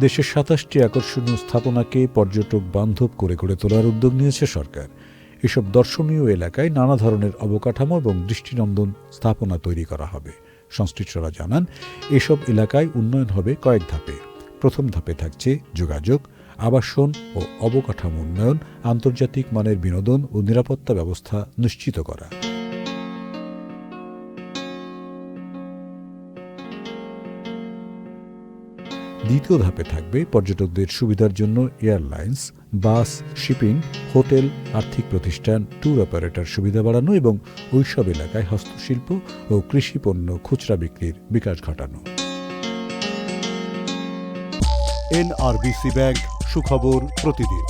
দেশের সাতাশটি আকর্ষণীয় স্থাপনাকে পর্যটক বান্ধব করে গড়ে তোলার উদ্যোগ নিয়েছে সরকার। এসব দর্শনীয় এলাকায় নানা ধরনের অবকাঠামো এবং দৃষ্টিনন্দন স্থাপনা তৈরি করা হবে। সংশ্লিষ্টরা জানান, এসব এলাকায় উন্নয়ন হবে কয়েক ধাপে। প্রথম ধাপে থাকছে যোগাযোগ, আবাসন ও অবকাঠামো উন্নয়ন, আন্তর্জাতিক মানের বিনোদন ও নিরাপত্তা ব্যবস্থা নিশ্চিত করা। দ্বিতীয় ধাপে থাকবে পর্যটকদের সুবিধার জন্য এয়ারলাইন্স, বাস, শিপিং, হোটেল, আর্থিক প্রতিষ্ঠান, ট্যুর অপারেটর সুবিধা বাড়ানো এবং ওইসব এলাকায় হস্তশিল্প ও কৃষি পণ্য খুচরা বিক্রির বিকাশ ঘটানো। এনআরবিসি ব্যাংক, সুখবর প্রতিদিন।